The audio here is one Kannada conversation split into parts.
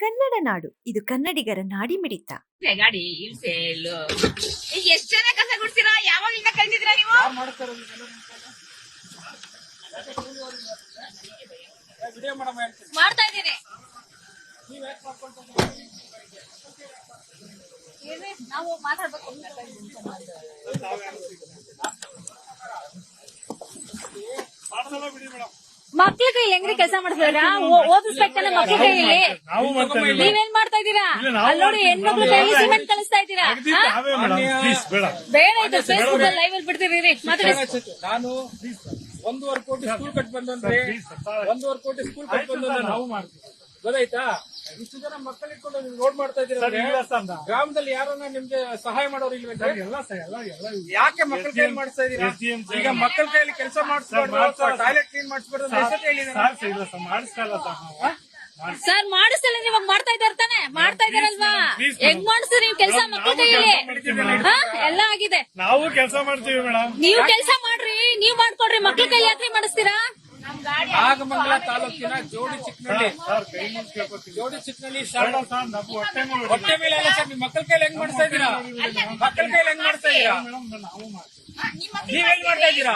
ಕನ್ನಡ ನಾಡು. ಇದು ಕನ್ನಡಿಗರ ನಾಡಿ ಮಿಡಿತ ಗಾಡಿ ಇಲ್ಸೆ ಎಷ್ಟ್ ಜನ ಕಸ ಗುಡ್ಸಿರಾ? ಯಾವಾಗಿಂದ ಕಲ್ತಿದ್ದೀರಾ ನೀವು? ಮಾಡ್ತಾ ಇದ್ದೀನಿ. ನಾವು ಮಾತಾಡ್ಬೇಕು. ಮಕ್ಳ ಕೈಲಿ ಹೆಂಗ್ರಿ ಕೆಲಸ ಮಾಡ್ತಾರ ಓದಿಸ್ಬೇಕಲ್ಲ ಮಕ್ಳ ಕೈಯಲ್ಲಿ ನೀವೇನ್ ಮಾಡ್ತಾ ಇದ್ದೀರಾ? ಅಲ್ಲಿ ನೋಡಿ ಹೆಣ್ಮಕ್ಳ ಕೈಲಿ ಸಿಮೆಂಟ್ ಕಲಿಸ್ತಾ ಇದ್ದೀರಾ? ಬೇಡ. ಇದು ಫೇಸ್ಬುಕ್ ಅಲ್ಲಿ ಲೈವ್ ಅಲ್ಲಿ ಬಿಡ್ತೀರಿ ಮಾತಾಡಿ. ನಾನು ಒಂದೂವರೆ ಕೋಟಿ ಸ್ಕೂಲ್ ಕಟ್ ಬಂದ್ರೆ ಒಂದೂವರೆ ಕೋಟಿ ಸ್ಕೂಲ್ ಕಟ್ ಬಂದ್ರೆ ನಾವು ಮಾಡ್ತೀವಿ. ಗೊತ್ತಾಯ್ತಾ? ಇಷ್ಟು ಜನ ಮಕ್ಕಳಿಟ್ಕೊಂಡು ನೀವು ರೋಡ್ ಮಾಡ್ತಾ ಇದ್ದೀರಾ ಗ್ರಾಮದಲ್ಲಿ ಯಾರನ್ನ ನಿಮ್ಗೆ ಸಹಾಯ ಮಾಡೋರು ಸರ್, ಇಲ್ವೇನ್ರಿ ಎಲ್ಲ ಸರ್ ಎಲ್ಲ ಎಲ್ಲ ಯಾಕೆ ಮಕ್ಕಳ ಕೈಯಲ್ಲಿ ಮಾಡಿಸ್ತಾ ಇದ್ದೀರಾ. ಈಗ ಮಕ್ಕಳ ಕೈಯಲ್ಲಿ ಕೆಲಸ ಸರ್, ಮಾಡಿಸ್ಬಾರ್ದು. ಟಾಯ್ಲೆಟ್ ಕ್ಲೀನ್ ಮಾಡಿಸ್ಬಾರ್ದು ಇಲ್ಲ ಸರ್ ಮಾಡಿಸ್ತಾ ಇಲ್ಲ ಸರ್ ಸರ್ ಮಾಡಿಸ್ತಲ್ಲ ನೀವಾಗ ಮಾಡ್ತಾ ಇದ್ದಾರೆ ತಾನೆ? ಮಾಡ್ತಾ ಇದಾರಲ್ವಾ ಹೆಂಗ್ ಮಾಡಿಸ್ತೀರಿ ನೀವು ಕೆಲಸ ಮಕ್ಕಳ ಕೈಯಲ್ಲಿ? ಎಲ್ಲ ಆಗಿದೆ. ನಾವು ಕೆಲಸ ಮಾಡ್ತೀವಿ ಮೇಡಮ್. ನೀವು ಕೆಲಸ ಮಾಡ್ರಿ ನೀವ್ ಮಾಡ್ಕೊಡ್ರಿ ಮಕ್ಳ ಕೈಯಲ್ಲಿ ಯಾಕ್ರಿ ಮಾಡಿಸ್ತೀರಾ? ನಾಗಮಂಗಲ ತಾಲೂಕಿನ ಜೋಡಿ ಚಿಕ್ಕನಳ್ಳಿ ಜೋಡಿ ಚಿಕ್ಕನಳ್ಳಿ ಬೇಡ ಸರ್. ನಾವು ಹೊಟ್ಟೆ ಮೇಲೆ ಹೊಟ್ಟೆ ಮೇಲೆ ಅಲ್ಲ ಸರ್ ಮಕ್ಕಳ ಕೈಲಿ ಹೆಂಗ್ ಮಾಡ್ತಾ ಇದ್ದೀರಾ? ಮಕ್ಕಳ ಕೈಲಿ ಹೆಂಗ್ ಮಾಡ್ತಾ ಇದ್ದೀರಾ? ನೀವೇನ್ ಮಾಡ್ತಾ ಇದ್ದೀರಾ?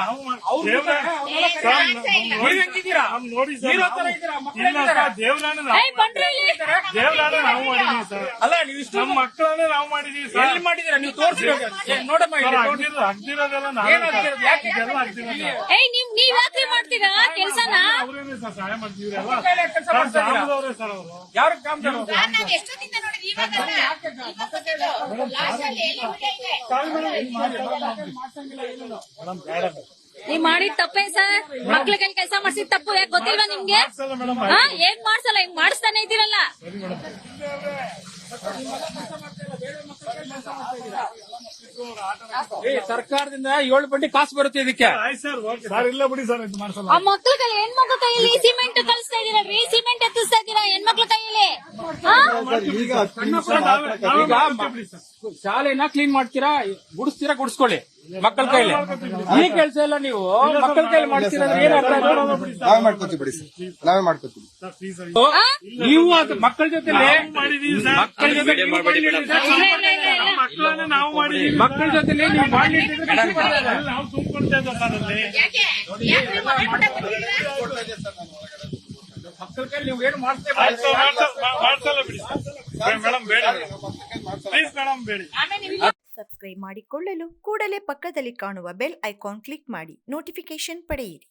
ನೋಡಿ ಹೆಂಗಿದ್ದೀರಾ? ನಾವು ನೋಡಿ ಸರ್ ದೇವ್ರಾನೆ ನಾವು ಮಾಡಿದೀವಿ ಅಲ್ಲ ನೀವು ಇಷ್ಟು ನಮ್ಮ ಮಕ್ಕಳನ್ನೇ ನಾವು ಮಾಡಿದೀವಿ ಸರ್. ಎಲ್ಲಿ ಮಾಡಿದೀರಾ? ನೀವು ತೋರಿಸ್ಬೇಕು. ನೋಡಮ್ಮ ಹಾಕ್ತಿರೋದೆಲ್ಲ ನಾವು. ಯಾಕೆ? ಮಾಡ್ತೀರಾ? ಕೆಲ್ಸನ? ಅವ್ರೇನೆ ಸರ್ ಸಹಾಯ ಸರ್, ಸರ್ ಅವರು. ಯಾರು ಮೇಡಮ್ ಬೇಡ ನೀವ್ ಮಾಡಿದ್ ತಪ್ಪೇ ಸರ್? ಮಕ್ಳ ಕೈಲಿ ಕೆಲಸ ಮಾಡ್ಸಿದ್ ತಪ್ಪು ಯಾಕೆ ಗೊತ್ತಿಲ್ವಾ ನಿಮ್ಗೆ? ಏನ್ ಮೇಡಮ್ ಹಾ ಹೇಗ್ ಮಾಡ್ಸಲ್ಲ ಹಿಂಗ್ ಮಾಡಿಸ್ತಾನೆ ಇದ್ದೀರಲ್ಲ. ಏ ಸರ್ಕಾರದಿಂದ ಏಳು ಬಂಡಿ ಕಾಸು ಬರುತ್ತೆ ಇದಕ್ಕೆ ಸರ್ ಇಲ್ಲ ಬಿಡಿ ಸರ್ ಇದು ಮಾಡ್ಸಲ್ಲ ಆ ಮಕ್ಳ ಕೈಲಿ ಹೆಣ್ಮಕ್ಳ ಕೈಯಲ್ಲಿ ಸಿಮೆಂಟ್ ಕಲಿಸ್ತಾ ಇದೀರಲ್ರಿ ಸಿಮೆಂಟ್ ಎತ್ತಿಸ್ತಾ ಇದ್ದೀರಾ ಹೆಣ್ಮಕ್ಳ ಕೈಯಲ್ಲಿ ಹಾ? ಈಗ. ಶಾಲೆನ ಕ್ಲೀನ್ ಮಾಡ್ತೀರಾ ಗುಡಿಸ್ತೀರಾ ಗುಡಿಸ್ಕೊಳ್ಳಿ ಮಕ್ಕಳ ಕೈಲಿ ಈ ಕೆಲಸ ಎಲ್ಲ ನೀವು ಮಕ್ಕಳ ಕೈಲಿ ಮಾಡ್ತೀರಾ ಏನ್ ಅರ್ಥ ಆಯ್ತು? ನಾವೇ ಮಾಡ್ಕೋತೀವಿ ಬಿಡಿ ಸರ್ ನಾವೇ ಮಾಡ್ಕೋತೀವಿ ಸರ್, please ಸರ್. ಆ? ನೀವು ಅದು ಮಕ್ಕಳ ಜೊತೆ ಮಾಡಿದೀವಿ ಸರ್. ಮಕ್ಕಳ ಜೊತೆ ನೀವು ಇಲ್ಲ, ಇಲ್ಲ, ಇಲ್ಲ, ಇಲ್ಲ. ಮಕ್ಕಳನ್ನೇ ನಾವು ಮಾಡಿದೀವಿ ಮಕ್ಕಳ ಜೊತೆ ನೀವು ನಾವು ತುಂಬಿಕೊಳ್ತಾ ಇದ್ದ ಸರ್ ಅಲ್ಲಿ ಮಕ್ಕಳ ಕೈಲಿ ನೀವು ಏನು ಮಾಡ್ತೇ ಆಯ್ತು ಸರ್, ಮಾಡ್ಸ- ಮಾ- ಮಾಡ್ಸಲ್ಲ ಬಿಡಿ. ಸರ್ ಮೇಡಮ್ ಬೇಡ. ಪ್ಲೀಸ್ ಮೇಡಮ್ ಬೇಡಿ. ಸಬ್ಸ್ಕ್ರೈಬ್ ಮಾಡಿಕೊಳ್ಳಲು ಕೂಡಲೇ ಪಕ್ಕದಲ್ಲಿ ಕಾಣುವ ಬೆಲ್ ಐಕಾನ್ ಕ್ಲಿಕ್ ಮಾಡಿ. ನೋಟಿಫಿಕೇಶನ್ ಪಡೆಯಿರಿ.